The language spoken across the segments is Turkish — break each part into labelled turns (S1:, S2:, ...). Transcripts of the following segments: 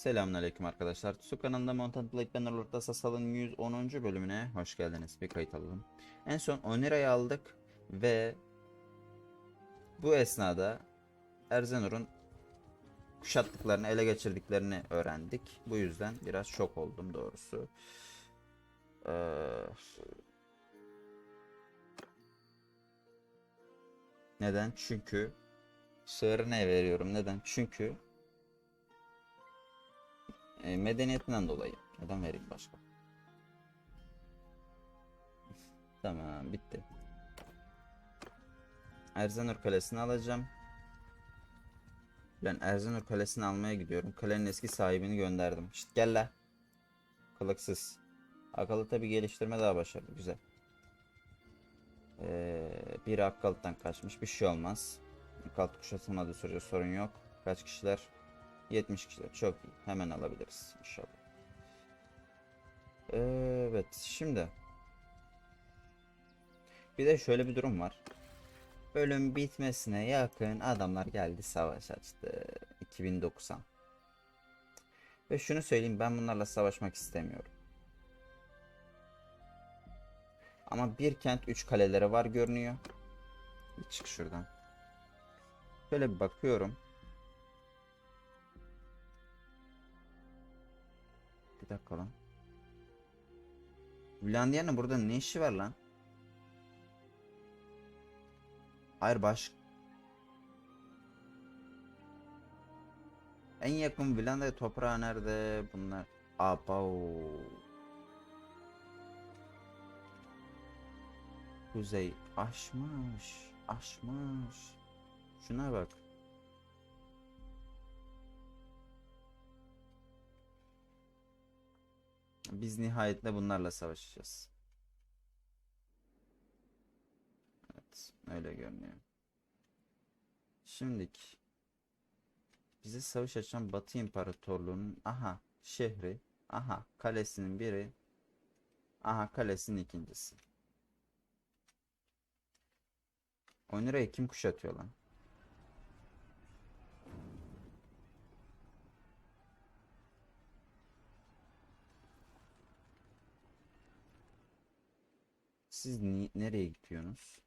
S1: Selamünaleyküm arkadaşlar. Su kanalında Mountain Blade Bannerlord'da Sasal'ın 110. bölümüne hoş geldiniz. Bir kayıt alalım. En son Onira'yı aldık ve bu esnada Erzenur'un kuşattıklarını, ele geçirdiklerini öğrendik. Bu yüzden biraz şok oldum doğrusu. Ee, Neden? Çünkü sığırı ne veriyorum? Neden? Çünkü e, medeniyetinden dolayı. Neden vereyim başka? Tamam bitti. Erzenur Kalesi'ni alacağım. Ben Erzenur Kalesi'ni almaya gidiyorum. Kalenin eski sahibini gönderdim. Şşt gel la. Kılıksız. Akıllı tabi geliştirme daha başarılı. Güzel. Ee, biri Akkalı'dan kaçmış. Bir şey olmaz. Akkalt kuşatılmadığı sürece sorun yok. Kaç kişiler? 70 kişiler. Çok iyi. Hemen alabiliriz inşallah. Evet. Şimdi. Bir de şöyle bir durum var. Bölüm bitmesine yakın adamlar geldi savaş açtı. 2090. Ve şunu söyleyeyim ben bunlarla savaşmak istemiyorum. Ama bir kent 3 kaleleri var görünüyor. Bir çık şuradan. Şöyle bir bakıyorum. Dakika lan. Vlandia'nın burada ne işi var lan? Hayır baş... En yakın Vlandia toprağı nerede bunlar? Abao. Kuzey aşmış, aşmış. Şuna bak. Biz nihayetle bunlarla savaşacağız. Evet, öyle görünüyor. Şimdiki bize savaş açan Batı İmparatorluğu'nun aha şehri, aha kalesinin biri, aha kalesinin ikincisi. Onura'yı kim kuşatıyor lan? Siz ni- nereye gidiyorsunuz?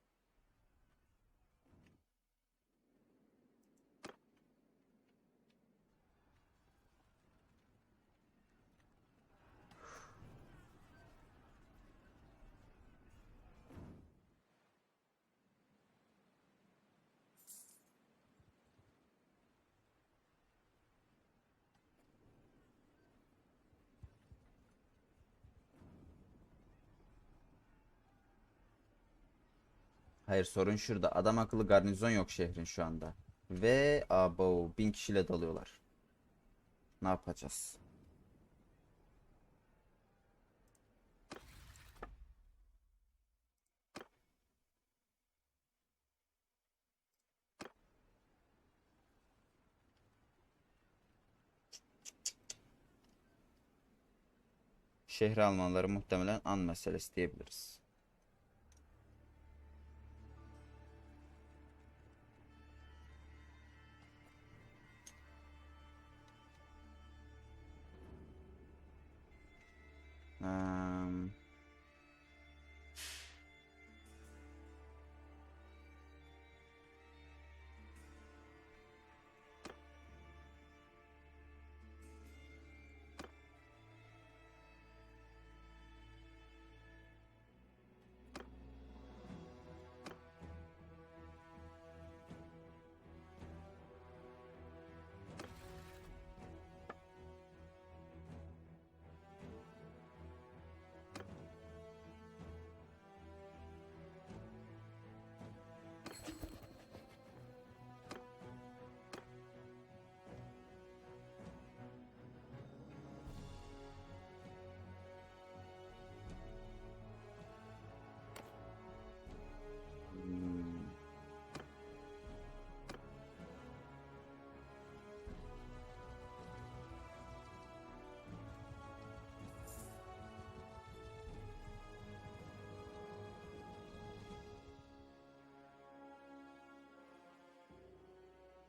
S1: Hayır sorun şurada. Adam akıllı garnizon yok şehrin şu anda. Ve abo bin kişiyle dalıyorlar. Ne yapacağız? Şehri almaları muhtemelen an meselesi diyebiliriz.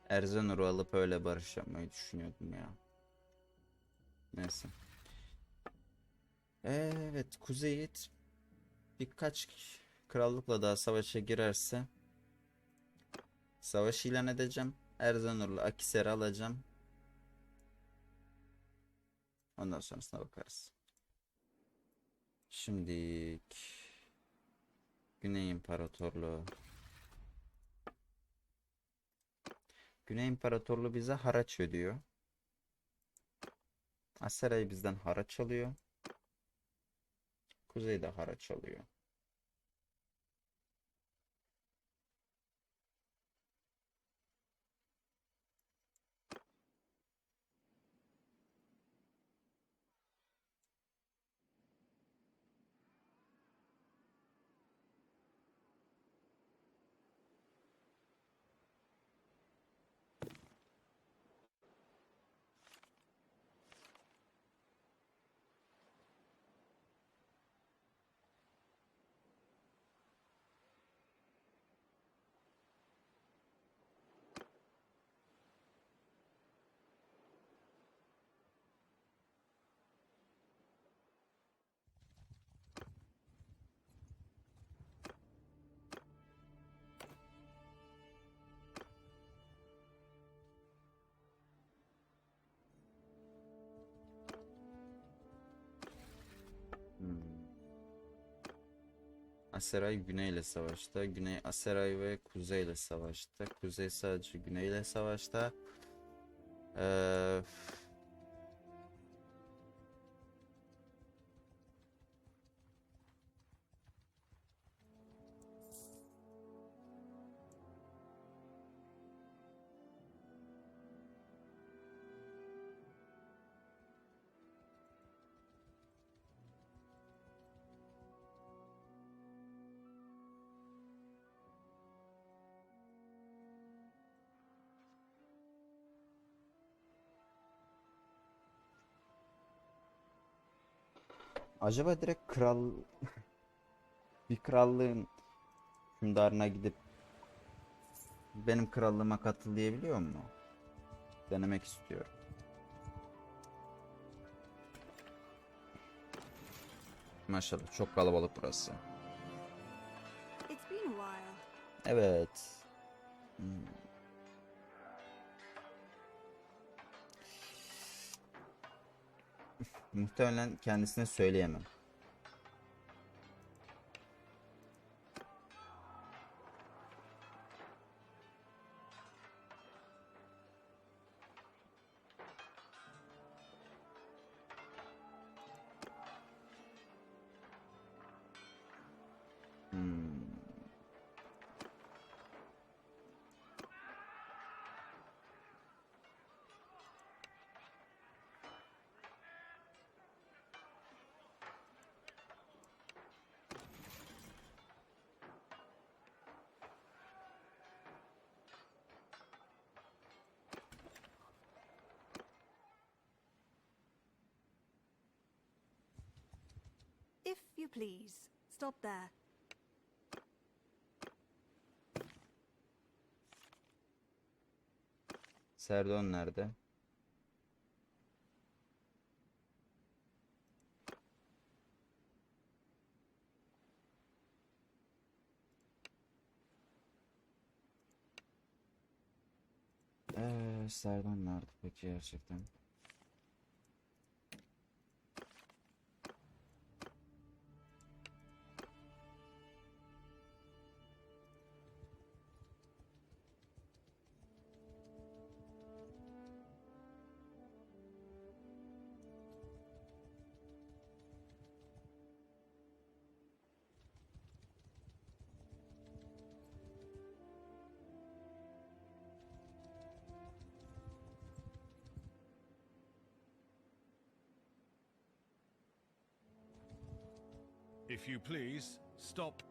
S1: Erzenur'u alıp öyle barış yapmayı düşünüyordum ya. Neyse. Evet, Kuzey birkaç krallıkla daha savaşa girerse savaş ilan edeceğim. Erzanur'la Akisar'ı alacağım. Ondan sonrasına bakarız. Şimdi Güney İmparatorluğu. Güney İmparatorluğu bize haraç ödüyor. Aseray bizden haraç alıyor. Kuzey de haraç alıyor. Aseray Güney ile savaşta. Güney Aseray ve Kuzey ile savaşta. Kuzey sadece Güney ile savaşta. Ee, acaba direkt kral bir krallığın hükümdarına gidip benim krallığıma katıl diyebiliyor mu? Denemek istiyorum. Maşallah çok kalabalık burası. Evet. Hmm. Muhtemelen kendisine söyleyemem.
S2: You please, stop there.
S1: Serdon nerede? Ee, Serdon nerede peki gerçekten?
S3: If you please, stop.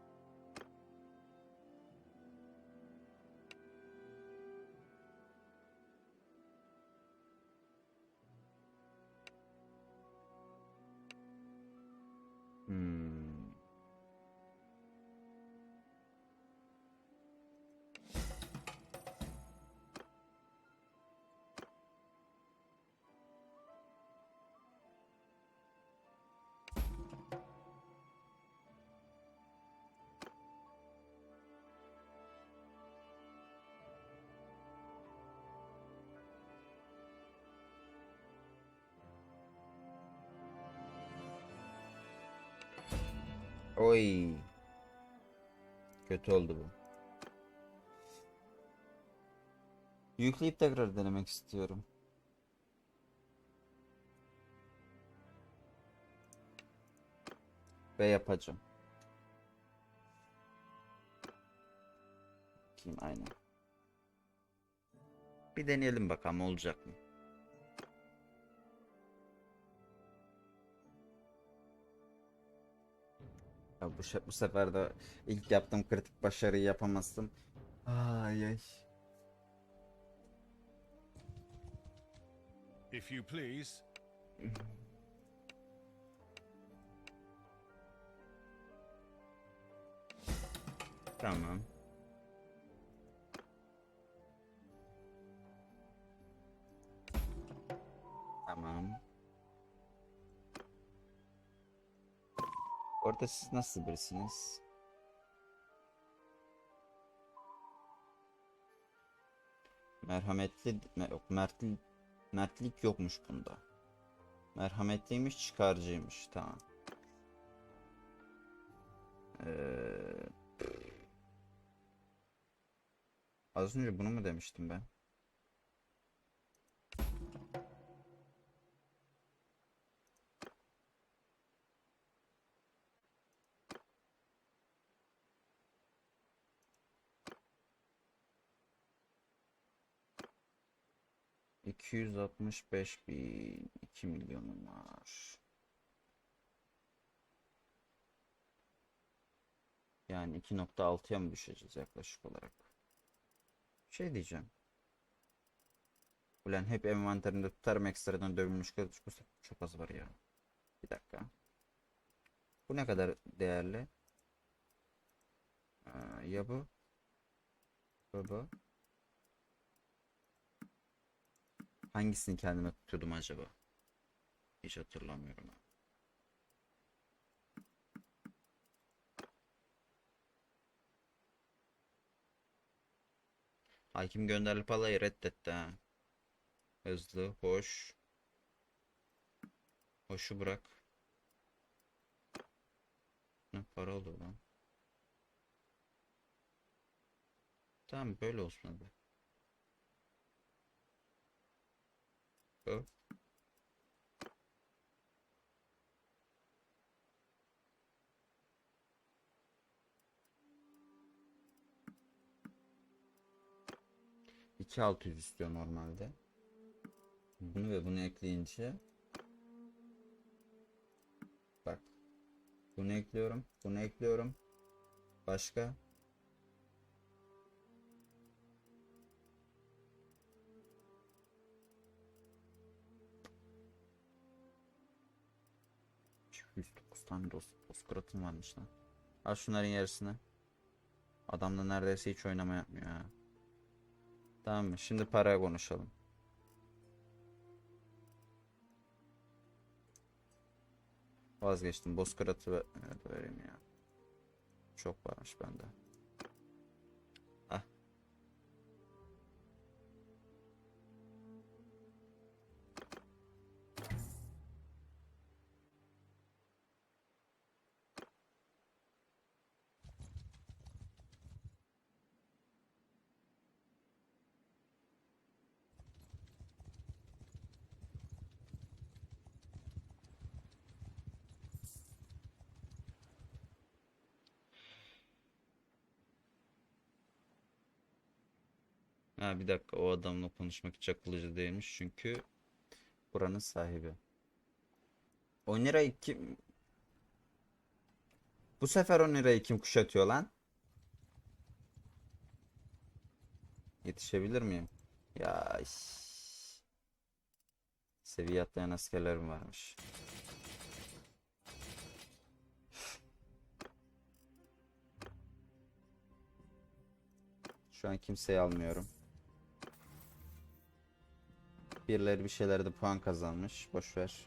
S1: Oy. Kötü oldu bu. Yükleyip tekrar denemek istiyorum. Ve yapacağım. Kim aynen. Bir deneyelim bakalım olacak mı? Ya bu, bu sefer de ilk yaptığım kritik başarıyı yapamazdım. Ay ay.
S3: If you please.
S1: Tamam. Orada siz nasıl birisiniz? Merhametli, me- yok, mertli, mertlik yokmuş bunda. Merhametliymiş, çıkarcıymış. Tamam. Ee, Az önce bunu mu demiştim ben? İki yüz altmış beş bin iki milyonum var. Yani 2.6'ya mı düşeceğiz yaklaşık olarak? Şey diyeceğim. Ulan hep envanterimde tutarım ekstradan dövülmüş kılıç çok az var ya. Bir dakika. Bu ne kadar değerli? Aa, ya bu? Bu bu. Hangisini kendime tutuyordum acaba? Hiç hatırlamıyorum. ha. Hakim gönderli palayı reddetti ha. Hızlı, hoş. Hoşu bırak. Ne para olur lan. Tamam böyle olsun hadi. Bu. İki altı yüz istiyor normalde. Bunu ve bunu ekleyince bak bunu ekliyorum bunu ekliyorum başka %109 tane dost, Bozkır'atım varmış lan. Al şunların yarısını. Adam da neredeyse hiç oynama yapmıyor ha. Tamam mı? Şimdi paraya konuşalım. Vazgeçtim. Bozkır'atı vereyim ya. Çok varmış bende. Ha bir dakika o adamla konuşmak hiç akıllıca değilmiş çünkü buranın sahibi. O lirayı kim... Bu sefer o lirayı kim kuşatıyor lan? Yetişebilir miyim? Ya. Seviye atlayan askerlerim varmış. Şu an kimseyi almıyorum. Birileri bir şeylerde puan kazanmış. Boş ver.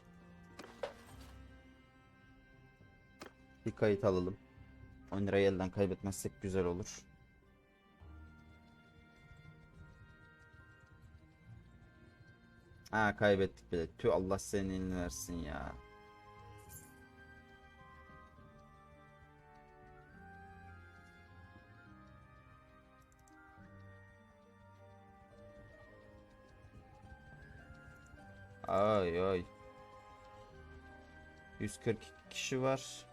S1: Bir kayıt alalım. 10 lirayı elden kaybetmezsek güzel olur. Ha kaybettik bile. Tüh Allah senin elini versin ya. Ay ay. 140 kişi var.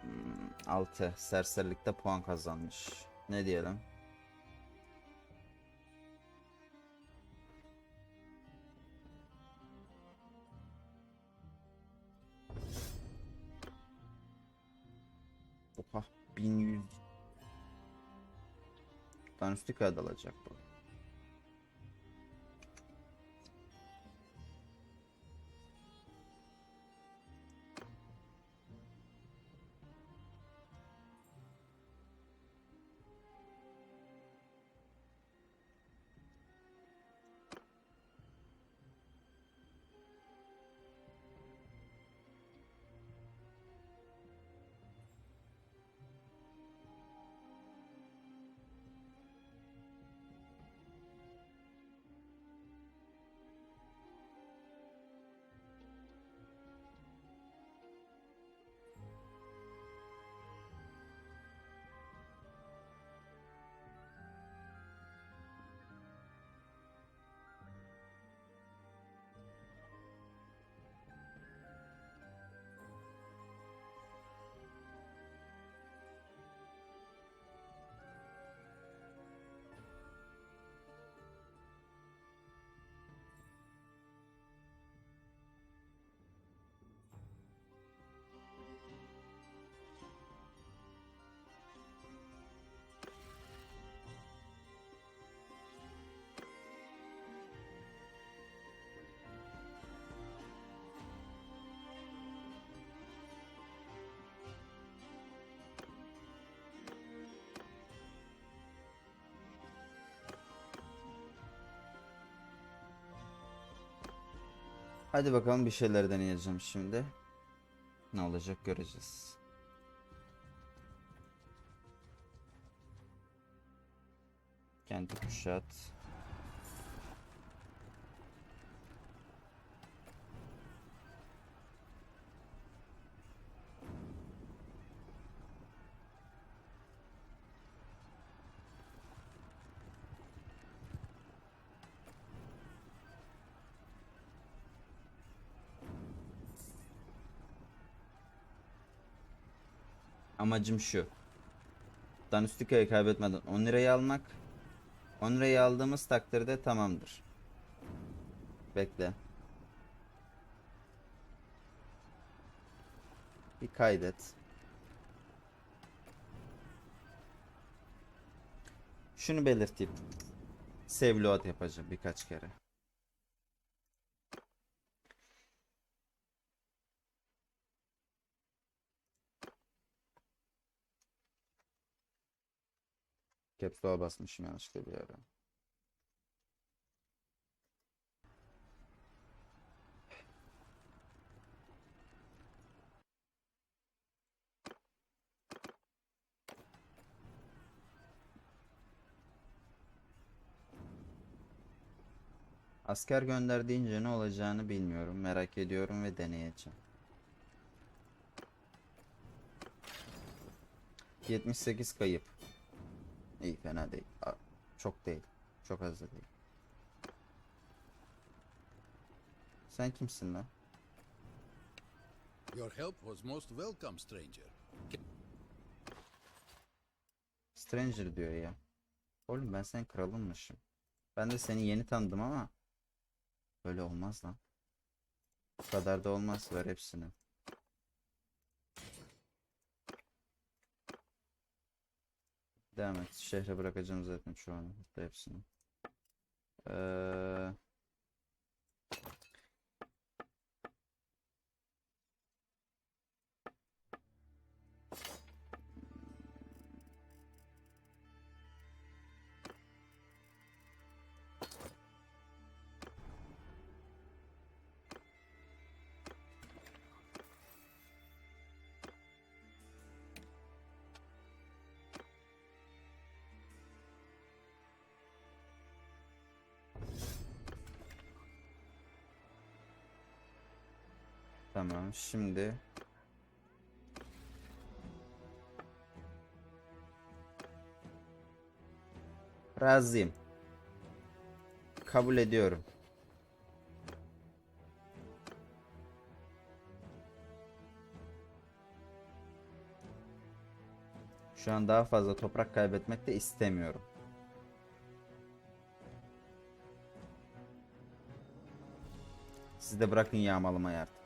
S1: Hmm, 6 serserilikte puan kazanmış. Ne diyelim? Danustika'ya dalacak bu. Hadi bakalım bir şeyler deneyeceğim şimdi. Ne olacak göreceğiz. Kendi kuşat. Amacım şu. Danustika'yı kaybetmeden 10 lirayı almak. 10 lirayı aldığımız takdirde tamamdır. Bekle. Bir kaydet. Şunu belirteyim. Save load yapacağım birkaç kere. Caps Lock'a basmışım yanlışlıkla bir ara. Asker gönder deyince ne olacağını bilmiyorum. Merak ediyorum ve deneyeceğim. 78 kayıp. İyi fena değil. Çok değil. Çok az da değil. Sen kimsin lan?
S4: Your help was most welcome, stranger.
S1: Stranger diyor ya. Oğlum ben senin kralınmışım. Ben de seni yeni tanıdım ama böyle olmaz lan. Bu kadar da olmaz. Ver hepsini. Devam et. Şehre bırakacağım zaten şu an. Hepsini. Ee... Tamam şimdi Razıyım. Kabul ediyorum. Şu an daha fazla toprak kaybetmek de istemiyorum. Siz de bırakın yağmalamayı artık.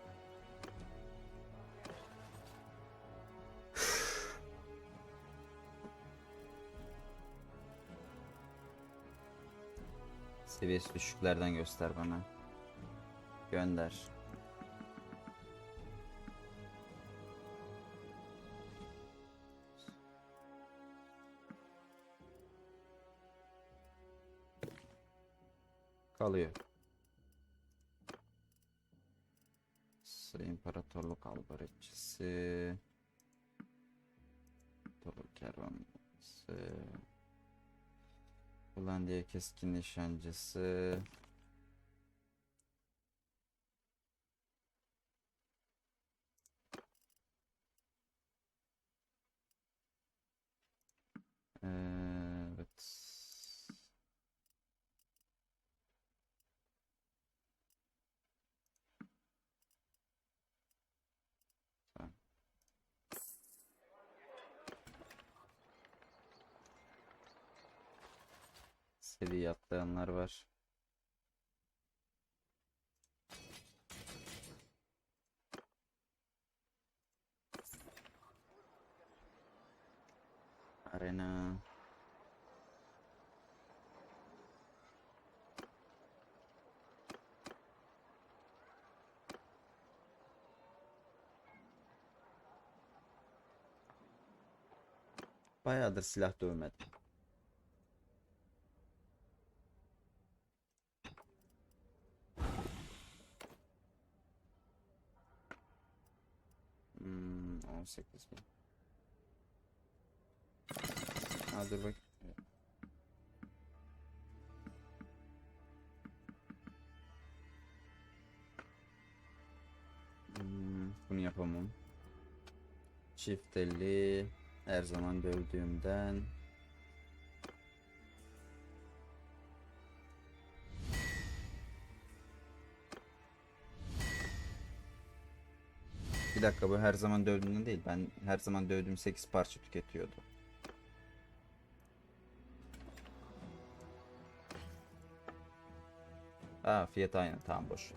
S1: Seviyesi düşüklerden göster bana. Gönder. Kalıyor. İmparatorluk albaretçisi. Dolu kervanesi. Hollandiya keskin nişancısı. Evet. Seviye atlayanlar var. Arena. Bayağıdır silah dövmedim. Hmm, 18 bin. Ha dur bak. Hmm, bunu yapamam. Çift elli her zaman dövdüğümden Bir dakika bu her zaman dövdüğümden değil. Ben her zaman dövdüğüm 8 parça tüketiyordu. Aa fiyat aynı. Tamam boş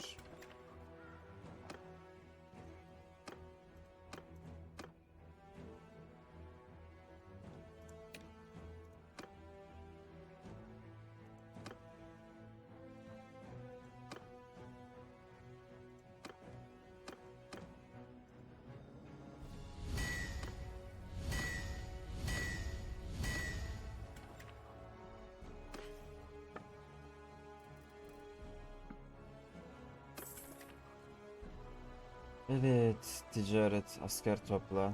S1: asker topla.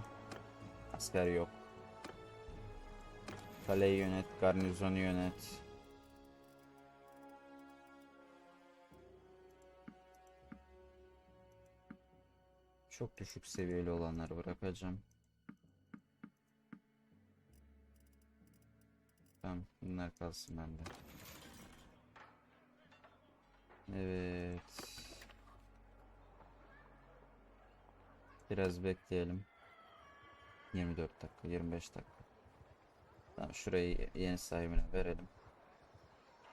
S1: Asker yok. Kaleyi yönet, garnizonu yönet. Çok düşük seviyeli olanları bırakacağım. Tamam, bunlar kalsın bende. Evet. Biraz bekleyelim. 24 dakika, 25 dakika. Tamam şurayı yeni sahibine verelim.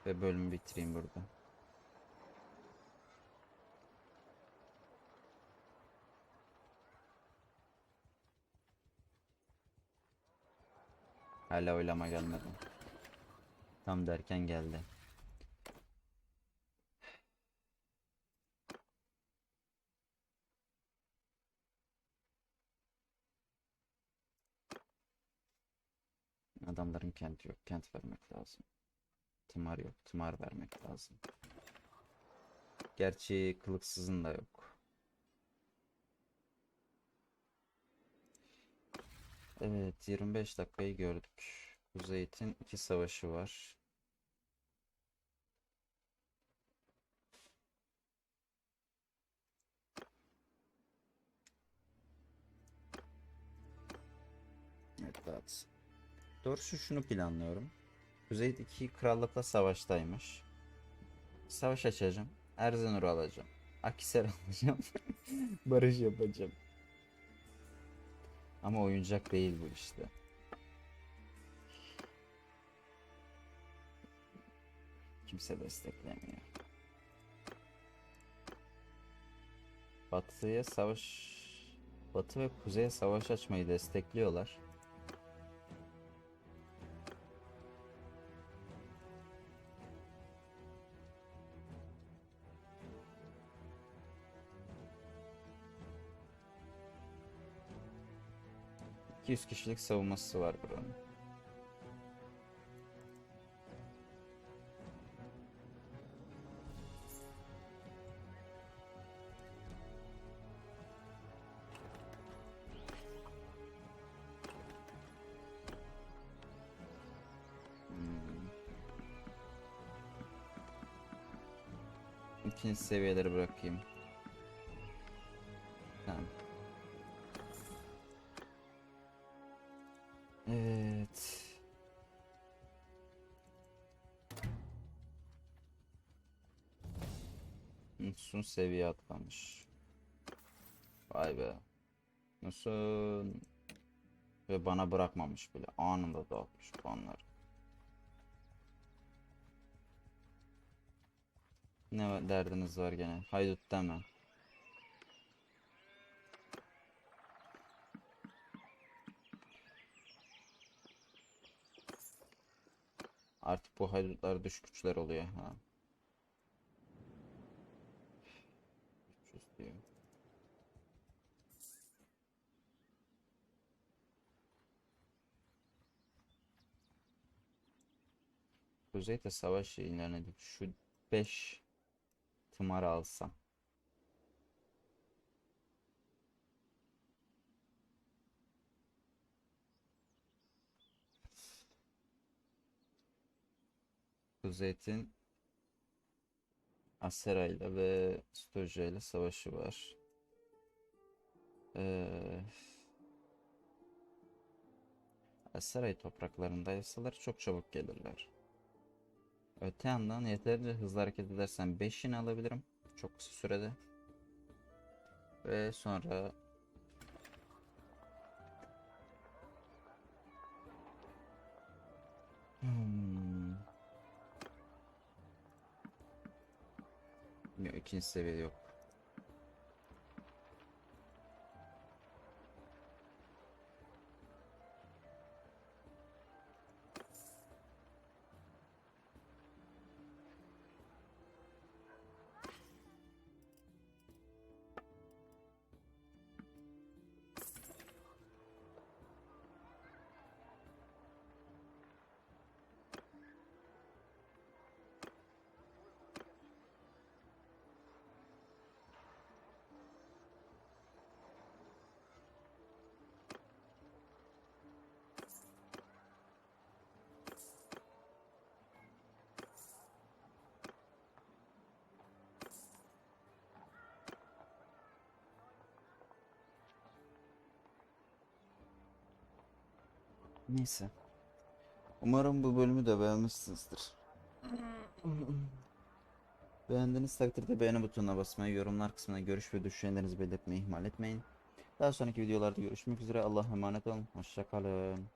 S1: Ve bölümü bitireyim burada. Hala oylama gelmedi. Tam derken geldi. Adamların kenti yok. Kent vermek lazım. Tımar yok. Tımar vermek lazım. Gerçi kılıksızın da yok. Evet 25 dakikayı gördük. Kuzeyit'in iki savaşı var. Evet dağıtsın. Doğrusu şunu planlıyorum. kuzeydeki krallıkla savaştaymış. Savaş açacağım. Erzenur'u alacağım. Akisar alacağım. Barış yapacağım. Ama oyuncak değil bu işte. Kimse desteklemiyor. Batı'ya savaş Batı ve Kuzey'e savaş açmayı destekliyorlar. ...200 kişilik savunması var buranın. Hmm. İkinci seviyeleri bırakayım. Seviye atlamış. Vay be. Nusun. Ve bana bırakmamış bile. Anında dağıtmış puanları. Ne derdiniz var gene? Haydut deme. Artık bu haydutlar düş güçler oluyor ha. 300 diyor. Kuzey'de savaş ilanı edip şu 5 tımar alsam. Kuzey'in Asera ile ve Stoja savaşı var. Ee, Aseray topraklarındaysalar çok çabuk gelirler. Öte yandan yeterince hızlı hareket edersen 5 yine alabilirim. Çok kısa sürede. Ve sonra Hmm. Yok, ikinci seviye yok. Neyse. Umarım bu bölümü de beğenmişsinizdir. Beğendiğiniz takdirde beğeni butonuna basmayı, yorumlar kısmına görüş ve düşüncelerinizi belirtmeyi ihmal etmeyin. Daha sonraki videolarda görüşmek üzere. Allah'a emanet olun. Hoşça kalın.